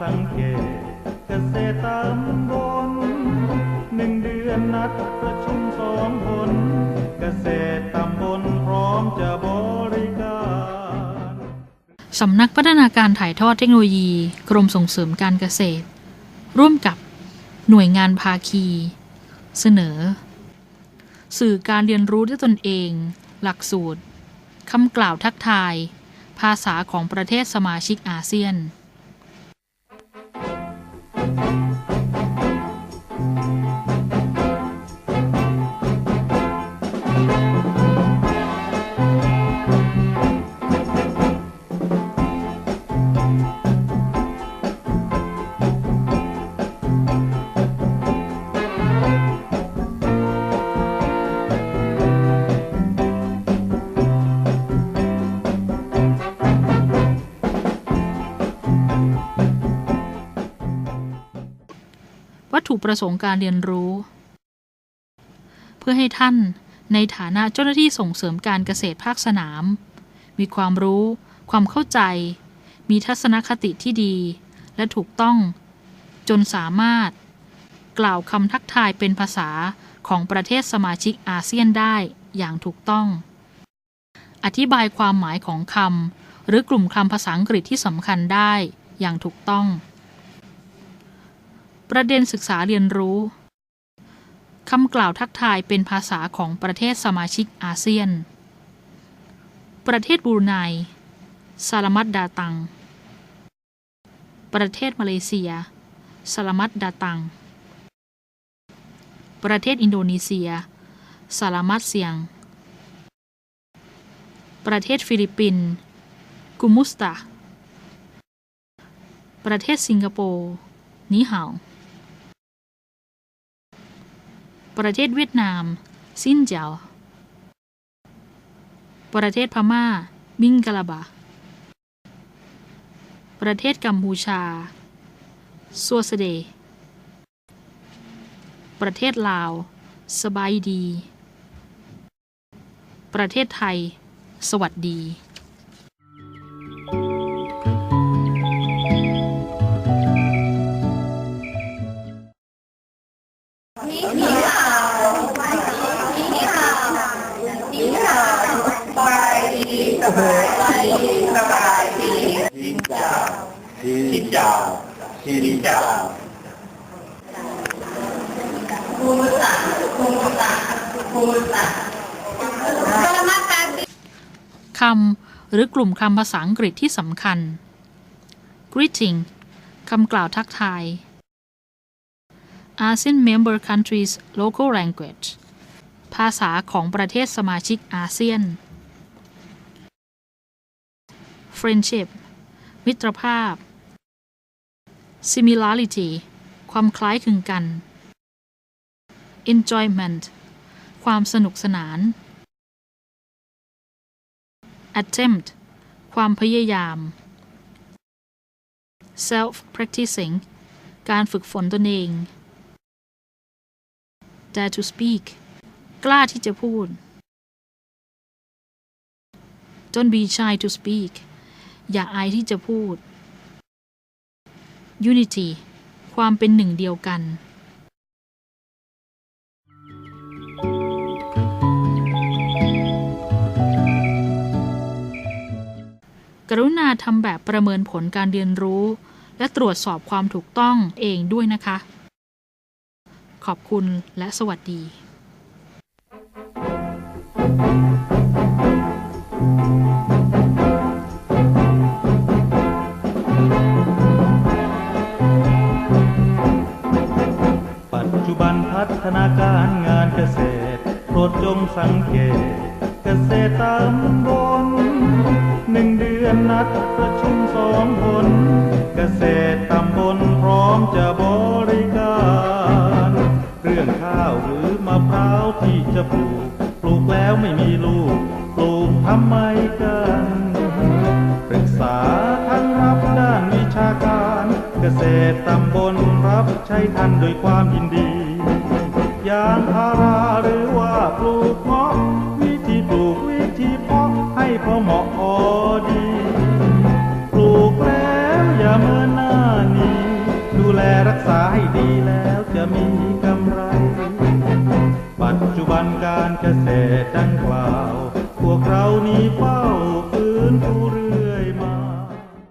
สังเกตเกษตรตำบลหนึ่งเดือนนัดประชุมสองคนเกษตรตำบลพร้อมจะบริการสำนักพัฒนาการถ่ายทอดเทคโนโลยี กรมส่งเสริมการเกษตร ร่วมกับหน่วยงานภาคี เสนอ สื่อการเรียนรู้ด้วยตนเอง หลักสูตรคำกล่าวทักทาย ภาษาของประเทศสมาชิกอาเซียน ถุประสงค์การเรียนรู้ เพื่อให้ท่านในฐานะเจ้าหน้าที่ส่งเสริมการเกษตรภาคสนาม มีความรู้ ความเข้าใจ มีทัศนคติที่ดี และถูกต้อง จนสามารถ กล่าวคำทักทายเป็นภาษาของประเทศสมาชิกอาเซียนได้อย่างถูกต้อง อธิบายความหมายของคำหรือกลุ่มคำภาษาอังกฤษที่สำคัญได้อย่างถูกต้อง ประเด็นศึกษาเรียนรู้คำกล่าวทักทายเป็นภาษาของประเทศสมาชิกอาเซียน ประเทศบรูไนสลามัดดาตัง ประเทศมาเลเซียสลามัดดาตัง ประเทศอินโดนีเซียสลามัดเซียง ประเทศฟิลิปปินส์กุมุสตา ประเทศสิงคโปร์นีเหา ประเทศเวียดนาม ซินเจียว ประเทศพม่ามิงกะลาบา ประเทศกัมพูชาซัวสเด ประเทศลาว สบายดี ประเทศไทย สวัสดี บายสบายดีทิ้จ้าทิ้จ้าทิ้จ้าภูมิศาสตร์ภูมิศาสตร์ภูมิศาสตร์คำหรือกลุ่มคำภาษาอังกฤษที่สำคัญ greeting คำกล่าวทักทาย ASEAN member countries local language ภาษาของประเทศสมาชิกอาเซียน friendship มิตรภาพ similarity ความคล้ายคลึงกัน enjoyment ความสนุกสนาน attempt ความพยายาม self practicing การฝึกฝนตนเอง dare to speak กล้าที่จะพูด don't be shy to speak อย่าอายที่จะพูด unity ความเป็นหนึ่งเดียวกัน กรุณาทำแบบประเมินผลการเรียนรู้ และตรวจสอบความถูกต้องเองด้วยนะคะ ขอบคุณและสวัสดี รโปรดจงสังเกต เกษตรตำบลหนึ่งเดือนนัดประชุมสองคน เกษตรตำบลพร้อมจะบริการ เรื่องข้าวหรือมะพร้าวที่จะปลูก ปลูกแล้วไม่มีลูก ปลูกทำไมกันปรึกษาทั้งรับด้านวิชาการ เกษตรตำบลรับใช้ท่านด้วยความยินดี ยางพาราูกวิธีเพาะให้พอเหมาะอดี ปลูกแล้วอย่าเมินหน้านี้ ดูแลรักษาให้ดีแล้วจะมีกำไร ปัจจุบันการเกษตรดังกล่าว พวกเรานี้เป้าพื้นผู้เรือ